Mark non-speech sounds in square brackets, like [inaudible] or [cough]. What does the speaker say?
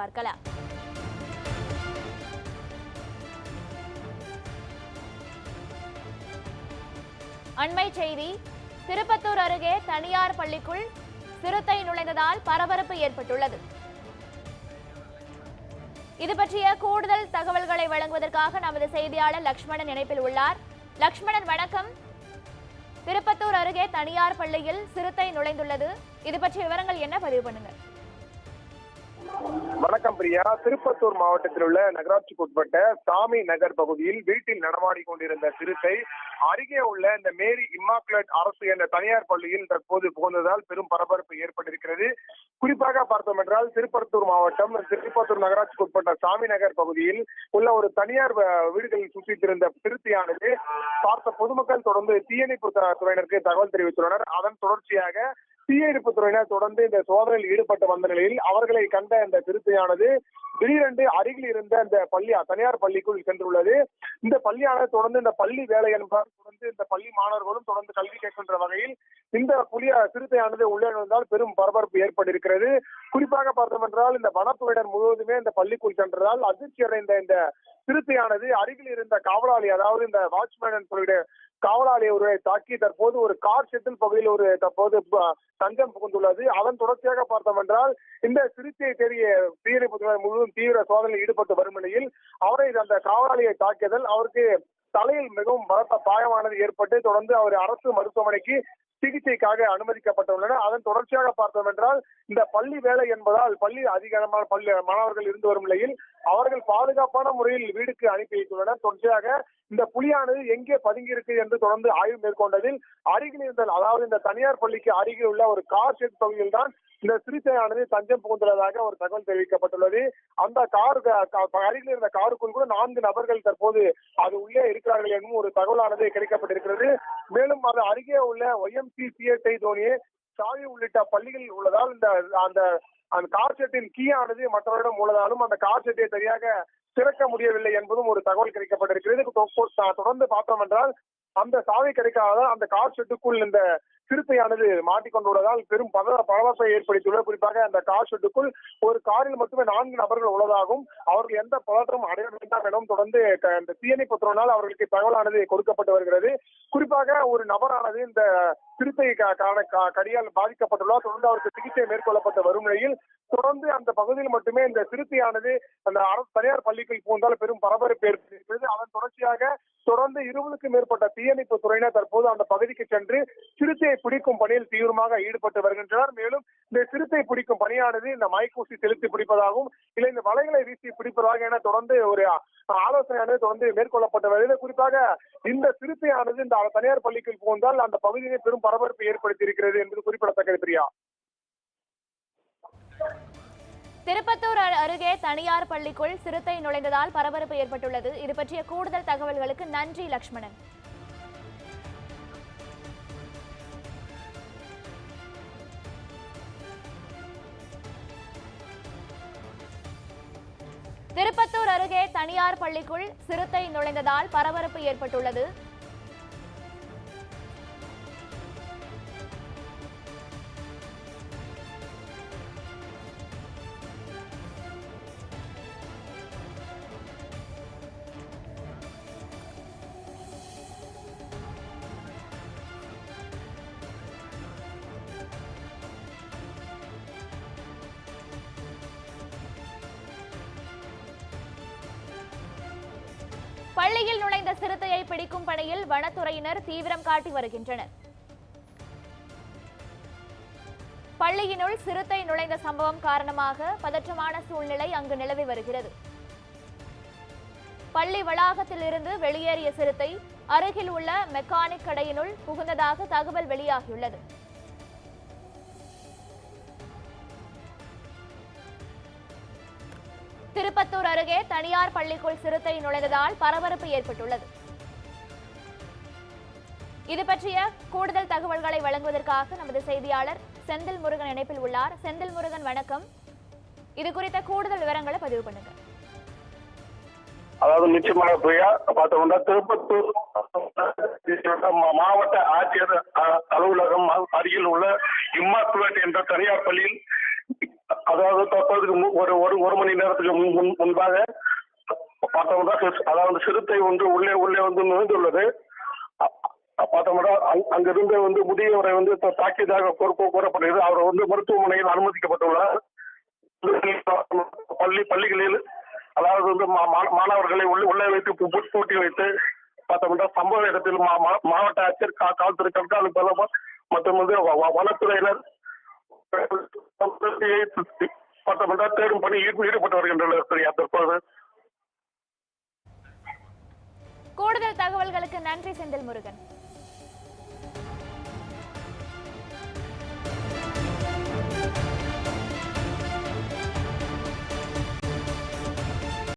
பார்க்கலாம். அண்மை செய்தி திருப்பத்தூர் அருகே தனியார் பள்ளிக்குள் சிறுத்தை நுழைந்ததால் பரபரப்பு ஏற்பட்டுள்ளது. இது பற்றிய கூடுதல் தகவல்களை வழங்குவதற்காக நமது செய்தியாளர் லக்ஷ்மணன் இணைப்பில் உள்ளார். லக்ஷ்மணன் வணக்கம். திருப்பத்தூர் அருகே தனியார் பள்ளியில் சிறுத்தை நுழைந்துள்ளது. இது பற்றிய விவரங்கள் என்ன? பதிவு பண்ணுங்க. வணக்கம் பிரியா. திருப்பத்தூர் மாவட்டத்தில் உள்ள நகராட்சிக்கு உட்பட்ட சாமி நகர் பகுதியில் வீட்டில் நடமாடி கொண்டிருந்த சிறுத்தை அருகே உள்ள இந்த மேரி இம்மாக்குலேட் அரசு என்ற தனியார் பள்ளியில் தற்போது புகுந்ததால் பெரும் பரபரப்பு ஏற்பட்டிருக்கிறது. குறிப்பாக பார்த்தோம் என்றால் திருப்பத்தூர் மாவட்டம் திருப்பத்தூர் நகராட்சிக்கு உட்பட்ட சாமி நகர் பகுதியில் உள்ள ஒரு தனியார் வீடுகளில் சுற்றித்திருந்த சிறுத்தையானது பார்த்த பொதுமக்கள் தொடர்ந்து தீயணைப்பு துறையினருக்கு தகவல் தெரிவித்துள்ளனர். அதன் தொடர்ச்சியாக தீயணைப்பு துறையினர் தொடர்ந்து இந்த சோதனையில் ஈடுபட்டு வந்த நிலையில் அவர்களை கண்ட இந்த சிறுத்தையானது திடீரென்று அருகில் இருந்த இந்த பள்ளி தனியார் பள்ளிக்குள் சென்றுள்ளது. இந்த பள்ளியானது தொடர்ந்து இந்த பள்ளி வேலை என்பார் தொடர்ந்து இந்த பள்ளி மாணவர்களும் தொடர்ந்து கல்வி கேட்கின்ற வகையில் இந்த புலிய சிறுத்தையானது உள்ளே நுழைந்தால் பெரும் பரபரப்பு ஏற்பட்டிருக்கிறது. குறிப்பாக பார்த்தோம் என்றால் இந்த வனத்துறையினர் முழுவதுமே இந்த பள்ளிக்குள் சென்றதால் அதிர்ச்சி அடைந்த இந்த சிறுத்தையானது அருகில் இருந்த காவலாளி அதாவது இந்த வாட்ச்மேன் சொல்லிட்டு காவலாளி ஒருவரை தாக்கி தற்போது ஒரு கார் செட்டில் பகுதியில் ஒரு தற்போது தஞ்சம் புகுந்துள்ளது. அதன் தொடர்ச்சியாக பார்த்தோம் என்றால் இந்த சிறுத்தையை தேடிய தீயணைப்பு முழுவதும் தீவிர சோதனையில் ஈடுபட்டு வரும் நிலையில் அவரை அந்த காவலாளியை தாக்கியதால் அவருக்கு தலையில் மிகவும் பலத்த பாயமானது ஏற்பட்டு தொடர்ந்து அவர் அரசு மருத்துவமனைக்கு சிகிச்சைக்காக அனுமதிக்கப்பட்டுள்ளனர். அதன் தொடர்ச்சியாக பார்த்தோம் என்றால் இந்த பள்ளி வேலை என்பதால் பள்ளி அதிகமான பள்ளி மாணவர்கள் இருந்து வரும் நிலையில் அவர்கள் பாதுகாப்பான முறையில் வீடுக்கு அனுப்பி வைத்துள்ளனர். தொடர்ச்சியாக இந்த புலியானது எங்கே பதுங்கி இருக்கு என்று தொடர்ந்து ஆய்வு மேற்கொண்டதில் அருகில் இருந்த அதாவது இந்த தனியார் பள்ளிக்கு அருகில் உள்ள ஒரு கார் ஷெட் பகுதியில் தான் இந்த சிறுத்தையானது தஞ்சம் புகுந்துள்ளதாக ஒரு தகவல் தெரிவிக்கப்பட்டுள்ளது. அந்த கார் அருகில் இருந்த காருக்குள் கூட நான்கு நபர்கள் தற்போது அது உள்ளே இருக்கிறார்கள் என்னும் ஒரு தகவலானது கிடைக்கப்பட்டிருக்கிறது. மேலும் அது அருகே உள்ள ஒய்எம்சி சிஎஸ்ஐ தோனியை சாவி உள்ளிட்ட பள்ளிகள் உள்ளதால் இந்த அந்த அந்த கார் ஷெட்டின் கீயானது மற்றவரிடம் உள்ளதாலும் அந்த கார் ஷெட்டை சரியாக திறக்க முடியவில்லை என்பதும் ஒரு தகவல் கிடைக்கப்பட்டிருக்கிறது. தொடர்ந்து பார்த்தோம் என்றால் அந்த சாவி கிடைக்காத அந்த கார் செட்டுக்குள் இந்த சிறுத்தையானது மாட்டிக்கொண்டுள்ளதால் பெரும் பத பரபரப்பை ஏற்படுத்தியுள்ளது. குறிப்பாக அந்த கார் ஷெட்டுக்குள் ஒரு காரில் மட்டுமே நான்கு நபர்கள் உள்ளதாகவும் அவர்கள் எந்த பதற்றமும் அடைய வேண்டாம் எனவும் தொடர்ந்து அந்த தீயணைப்பு துறையினால் அவர்களுக்கு தகவலானது கொடுக்கப்பட்டு வருகிறது. குறிப்பாக ஒரு நபரானது இந்த சிறுத்தை காண- கடியால் பாதிக்கப்பட்டுள்ளார் தொடர்ந்து அவருக்கு சிகிச்சை மேற்கொள்ளப்பட்டு வரும் நிலையில் தொடர்ந்து அந்த பகுதியில் மட்டுமே இந்த சிறுத்தையானது அந்த அரசு தனியார் பள்ளிக்குள் புகுந்தால் பெரும் பரபரப்பு ஏற்பட்டிருக்கிறது அதன் தொடர்ச்சியாக தொடர்ந்து இருபதுக்கும் மேற்பட்ட தீயணைப்பு துறையினர் தற்போது அந்த பகுதிக்கு சென்று சிறுத்தையை பிடிக்கும் பணியில் தீவிரமாக ஈடுபட்டு வருகின்றனர். மேலும் இந்த சிறுத்தை பிடிக்கும் பணியானது இந்த மைக்கூசி செலுத்தி பிடிப்பதாகவும் இல்லை இந்த வலைகளை வீசி பிடிப்பதாக என தொடர்ந்து ஒரு ஆலோசனையானது தொடர்ந்து மேற்கொள்ளப்பட்டு வருகிறது. குறிப்பாக இந்த சிறுத்தையானது இந்த தனியார் பள்ளிக்குள் புகுந்தால் அந்த பகுதியை பெரும் பரபரப்பு ஏற்படுத்தி இருக்கிறது என்பது குறிப்பிடத்தக்கது பிரியா. திருப்பத்தூர் அருகே தனியார் பள்ளிக்குள் சிறுத்தை நுழைந்ததால் பரபரப்பு ஏற்பட்டுள்ளது. இது பற்றிய கூடுதல் தகவல்களுக்கு நன்றி லக்ஷ்மணன். திருப்பத்தூர் அருகே தனியார் பள்ளிக்குள் சிறுத்தை நுழைந்ததால் பரபரப்பு ஏற்பட்டுள்ளது. பள்ளியில் நுழைந்த சிறுத்தையை பிடிக்கும் பணியில் வனத்துறையினர் தீவிரம் காட்டி வருகின்றனர். பள்ளியினுள் சிறுத்தை நுழைந்த சம்பவம் காரணமாக பதற்றமான சூழ்நிலை அங்கு நிலவி வருகிறது. பள்ளி வளாகத்தில் இருந்து வெளியேறிய சிறுத்தை அருகில் உள்ள மெக்கானிக் கடையினுள் புகுந்ததாக தகவல் வெளியாகியுள்ளது. திருப்பத்தூர் அருகே தனியார் பள்ளிக்குள் சிறுத்தை நுழைந்ததால் பரபரப்பு ஏற்பட்டுள்ளது. இது பற்றிய கூடுதல் தகவல்களை வழங்குவதற்காக நமது செய்தியாளர் செந்தில் முருகன் இணைப்பில் உள்ளார். செந்தில் முருகன் வணக்கம். இது குறித்த கூடுதல் விவரங்களை பதிவு பண்ணுங்க. அதாவது நிச்சயமாக பிரியா பார்த்தோம்னா திருப்பத்தூர் மாவட்ட ஆட்சியர் அலுவலகம் அருகில் உள்ள இம்மாத்துவேட் என்ற தனியார் பள்ளியில் அதாவது தற்போதுக்கு மு- ஒரு ஒரு ஒரு மணி நேரத்துக்கு முன் முன்- முன்பாக பார்த்தோம்னா சிறு- அதாவது சிறுத்தை ஒன்று உள்ளே உள்ளே வந்து நுழைந்துள்ளது பார்த்தோம்னா அங்கிருந்து வந்து முதியவரை வந்து தாக்கியதாக கூற- கூறப்படுகிறது. அவர் வந்து மருத்துவமனையில் அனுமதிக்கப்பட்டுள்ளார். [laughs] பள்ளி பள்ளிகளில் அதாவது வந்து மா- மா- மாணவர்களை உள்ளே உள்ளே வைத்து பூட்டி வைத்து பார்த்தோம்னா சம்பவ இடத்தில் மா- மா- மாவட்ட ஆட்சியர் கா- காவல்துறை கண்காணிப்பாளர் மற்றும் வந்து வ- வ- வனத்துறையினர் [laughs] பார்த்தோம்னா தேடும் பணி ஈடு- ஈடுபட்டு வருகின்றனர். சரியா? தற்போது கூடுதல் தகவல்களுக்கு நன்றி செந்தில் முருகன்